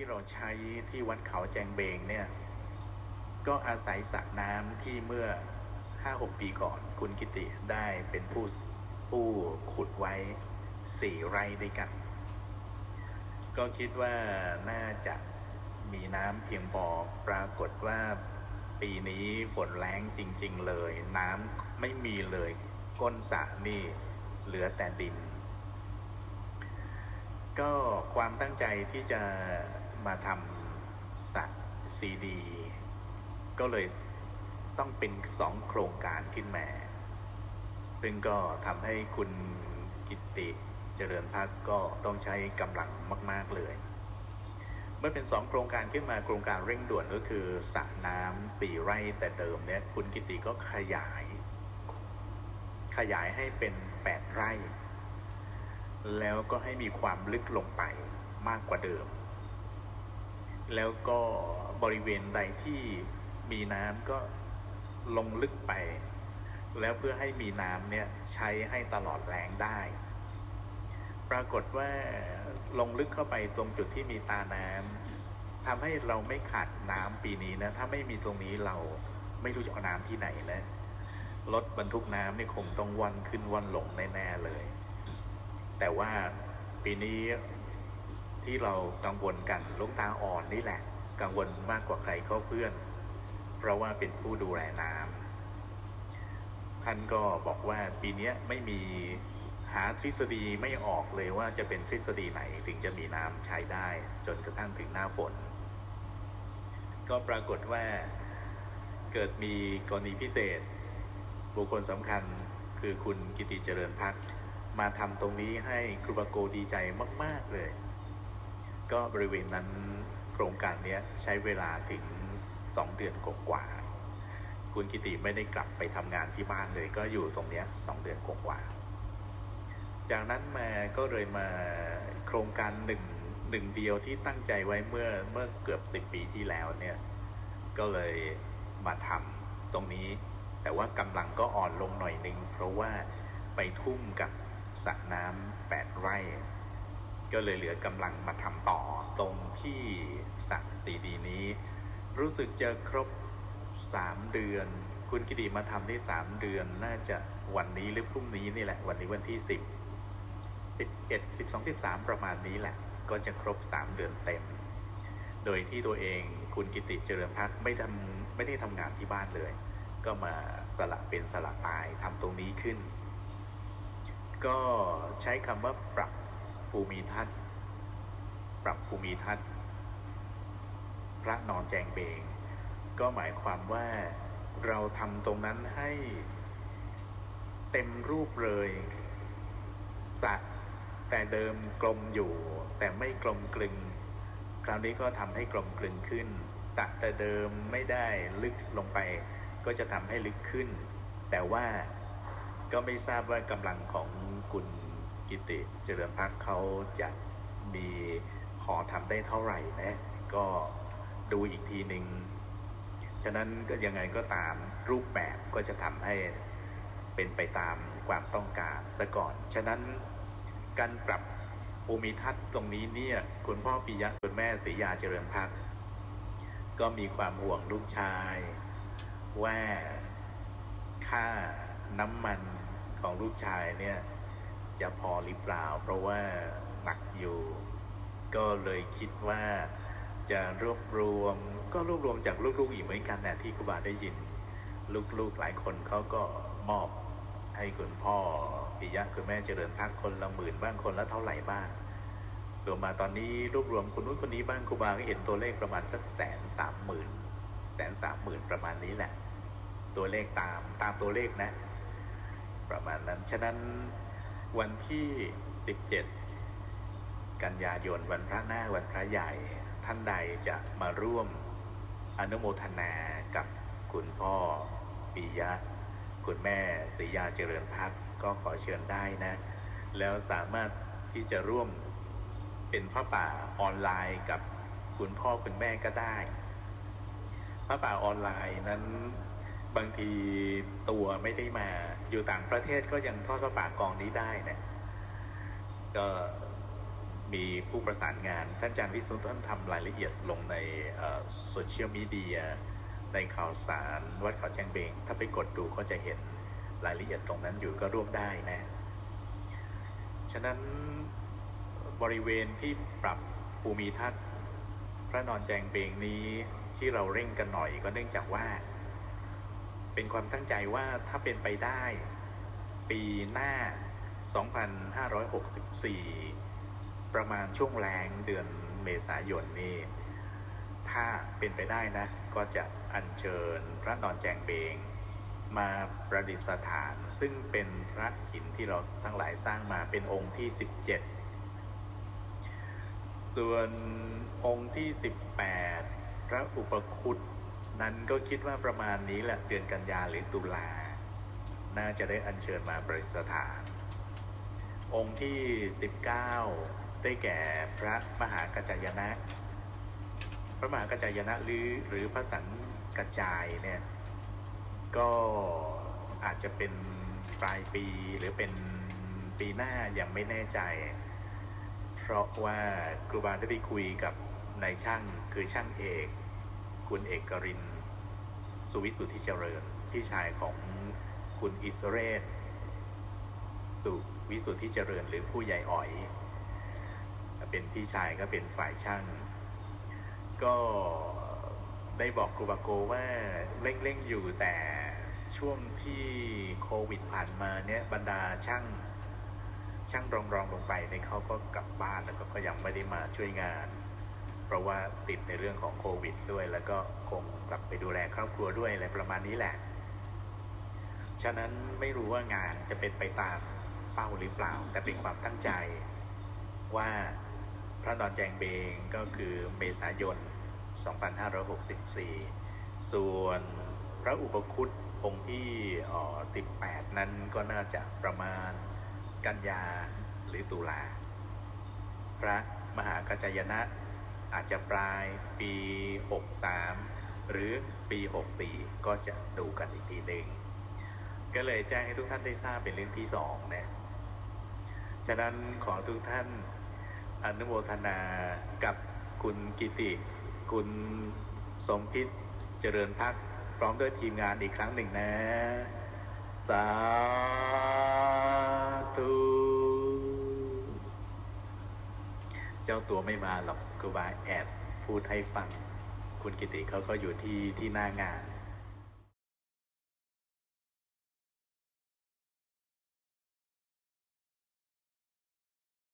ที่เราใช้ที่วัดเขาแจงเบงเนี่ย ก็อาศัยสระน้ำที่เมื่อห้าหกปีก่อนคุณกิติได้เป็นผู้ผู้ขุดไว้สี่ไร่ด้วยกัน ก็คิดว่าน่าจะมีน้ำเพียงพอปรากฏว่าปีนี้ฝนแรงจริง ๆ เลย น้ำไม่มีเลย ก้นสระนี่เหลือแต่ดิน ก็ความตั้งใจที่จะ มาทำสัตว์ซีดี ก็เลยต้องเป็นสองโครงการขึ้นมา ซึ่งก็ทำให้คุณกิตติเจริญพัฒก็ต้องใช้กำลังมาก ๆเลย เมื่อเป็นสองโครงการขึ้นมาโครงการเร่งด่วนก็คือสระน้ำสี่ไร่แต่เดิมเนี่ยคุณกิติก็ขยาย ขยายให้เป็นแปดไร่ แล้วก็ให้มีความลึกลงไปมากกว่าเดิม แล้วก็บริเวณใดที่มีน้ำก็ลงลึกไป แล้วเพื่อให้มีน้ำเนี่ยใช้ให้ตลอดแรงได้ ปรากฏว่าลงลึกเข้าไปตรงจุดที่มีตาน้ำทำให้เราไม่ขาดน้ำปีนี้นะ ถ้าไม่มีตรงนี้เราไม่รู้จะเอาน้ำที่ไหนแล้วรถบรรทุกน้ำนี่คงต้องวันขึ้นวันหลงแน่ๆเลย แต่ว่าปีนี้ ที่เรากังวลกันลูกตาอ่อนนี่แหละ กังวลมากกว่าใครเขาเพื่อน เพราะว่าเป็นผู้ดูแลน้ำท่านก็บอกว่าปีนี้ไม่มีหาทฤษฎีไม่ออกเลยว่าจะเป็นทฤษฎีไหนถึงจะมีน้ำใช้ได้ จนกระทั่งถึงหน้าฝน ก็ปรากฏว่าเกิดมีกรณีพิเศษ บุคคลสำคัญคือคุณกิติเจริญพัฒน์มาทำตรงนี้ให้ครูบาโกดีใจมาก ๆ เลย ก็บริเวณนั้นโครงการนี้ใช้เวลาถึงสองเดือนกว่าๆคุณกิติไม่ได้กลับไปทำงานที่บ้านเลย ก็อยู่ตรงนี้สองเดือนกว่าๆจากนั้นมาก็เลยมาโครงการหนึ่งหนึ่งเดียวที่ตั้งใจไว้เมื่อเมื่อเกือบสิบปีที่แล้วเนี่ย ก็เลยมาทำตรงนี้ แต่ว่ากำลังก็อ่อนลงหน่อยนึง เพราะว่าไปทุ่มกับสระน้ำแปดไร่ ก็เลยเหลือกำลังมาทำต่อตรงที่สระตีดีนี้ รู้สึกจะครบสามเดือน คุณกิติมาทำได้สามเดือนน่าจะวันนี้หรือพรุ่งนี้นี่แหละ วันนี้วันที่สิบสิบเอ็ดสิบสองสิบสามประมาณนี้แหละ ก็จะครบสามเดือนเต็ม โดยที่ตัวเองคุณกิติเจริญพัฒน์ไม่ทำไม่ได้ทำงานที่บ้านเลย ก็มาสละเป็นสละตายทำตรงนี้ขึ้น ก็ใช้คำว่าปรับ ภูมิทัศน์ ปรับภูมิทัศน์ พระนอนแจงเบง ก็หมายความว่าเราทำตรงนั้นให้เต็มรูปเลยสระแต่เดิมกลมอยู่ แต่ไม่กลมกลึง คราวนี้ก็ทำให้กลมกลึงขึ้นสระแต่เดิมไม่ได้ลึกลงไป ก็จะทำให้ลึกขึ้น แต่ว่าก็ไม่ทราบว่ากำลังของคุณ กิติเจริญพักเขาจะมีขอทำได้เท่าไหร่นะก็ดูอีกทีหนึ่งฉะนั้นก็ยังไงก็ตามรูปแบบก็จะทำให้เป็นไปตามความต้องการซะก่อน ฉะนั้นการปรับภูมิทัศน์ตรงนี้เนี่ย คุณพ่อปิยะคุณแม่ศรียาเจริญพักก็มีความห่วงลูกชาย ว่าค่าน้ำมันของลูกชายเนี่ย จะพอหรือเปล่า เพราะว่าหนักอยู่ ก็เลยคิดว่าจะรวบรวม ก็รวบรวมจากลูกๆอีกเหมือนกันนะที่ครูบาได้ยิน ลูกๆหลายคนเขาก็มอบให้คุณพ่อปิยะคุณแม่เจริญพักคนละหมื่นบ้างคนละเท่าไหร่บ้างรวมมาตอนนี้รวบรวมคนนู้นคนนี้บ้างครูบาก็เห็นตัวเลขประมาณสักแสนสามหมื่นแสนสามหมื่นประมาณนี้แหละ ตัวเลขตามตามตัวเลขนะ ประมาณนั้นฉะนั้น วันที่สิบเจ็ดกันยายนวันพระหน้าวันพระใหญ่ ท่านใดจะมาร่วมอนุโมทนากับคุณพ่อปิยะ คุณแม่ศรียาเจริญพัฒน์ก็ขอเชิญได้นะ แล้วสามารถที่จะร่วมเป็นพระป่าออนไลน์กับคุณพ่อคุณแม่ก็ได้พระป่าออนไลน์นั้นบางทีตัวไม่ได้มา อยู่ต่างประเทศก็ยังทอดพระปากองนี้ได้นะก็มีผู้ประสานงาน ท่านอาจารย์วิศนุท่านทำรายละเอียดลงในโซเชียลมีเดียในข่าวสารวัดเขาแจงเบง ถ้าไปกดดูก็จะเห็นรายละเอียดตรงนั้นอยู่ก็ร่วมได้นะ ฉะนั้นบริเวณที่ปรับภูมิทัศน์ พระนอนแจงเบงนี้ที่เราเร่งกันหน่อยก็เนื่องจากว่า เป็นความตั้งใจว่าถ้าเป็นไปได้ ปีหน้า 2564 ประมาณช่วงแรงเดือนเมษายนนี้ ถ้าเป็นไปได้นะ ก็จะอัญเชิญพระนอนแจงเบง มาประดิษฐาน ซึ่งเป็นพระหินที่เราทั้งหลายสร้างมาเป็นองค์ที่ 17 ส่วนองค์ที่ 18 พระอุปคุต นั้นก็คิดว่าประมาณนี้แหละเดือนกันยาหรือตุลา น่าจะได้อัญเชิญมาประดิษฐาน องค์ที่ 19 ได้แก่พระมหากัจจายนะ พระมหากัจจายนะหรือหรือพระสังกัจจายเนี่ย ก็อาจจะเป็นปลายปีหรือเป็นปีหน้ายังไม่แน่ใจ เพราะว่าครูบาได้ไปคุยกับนายช่างคือช่างเอก คุณเอกกรินสุวิสุทธิเจริญ พี่ชายของคุณอิสเรศสุวิสุทธิเจริญ หรือผู้ใหญ่อ๋อย เป็นพี่ชายก็เป็นฝ่ายช่าง ก็ได้บอกครูบาโกว่าเร่งๆอยู่แต่ช่วงที่โควิดผ่านมาเนี่ยบรรดาช่างช่างรองรองๆลงไปเนี่ยเขาก็กลับบ้านแล้วก็ยังไม่ได้มาช่วยงาน เพราะว่าติดในเรื่องของโควิดด้วย แล้วก็คงกลับไปดูแลครอบครัวด้วยอะไรประมาณนี้แหละ ฉะนั้นไม่รู้ว่างานจะเป็นไปตามเป้าหรือเปล่า แต่เป็นความตั้งใจว่าพระนอนแจงเบงก็คือเมษายน 2564 ส่วนพระอุปคุตองค์ที่เอ่อ18 นั้นก็น่าจะประมาณกันยาหรือตุลา พระมหากัจจายนะ อาจจะปลายปี 63 หรือปี 64 ก็จะดูกันอีกทีหนึ่งก็เลยแจ้งให้ทุกท่านได้ทราบเป็นเรื่องที่สองนะฉะนั้นขอทุกท่านอนุโมทนากับคุณกิติ คุณสมพิษเจริญพักพร้อมด้วยทีมงานอีกครั้งหนึ่งนะ สาธุ เจ้าตัวไม่มาหรอกครูบาแอบพูดให้ฟัง คุณกิติเขาก็อยู่ที่ที่หน้างาน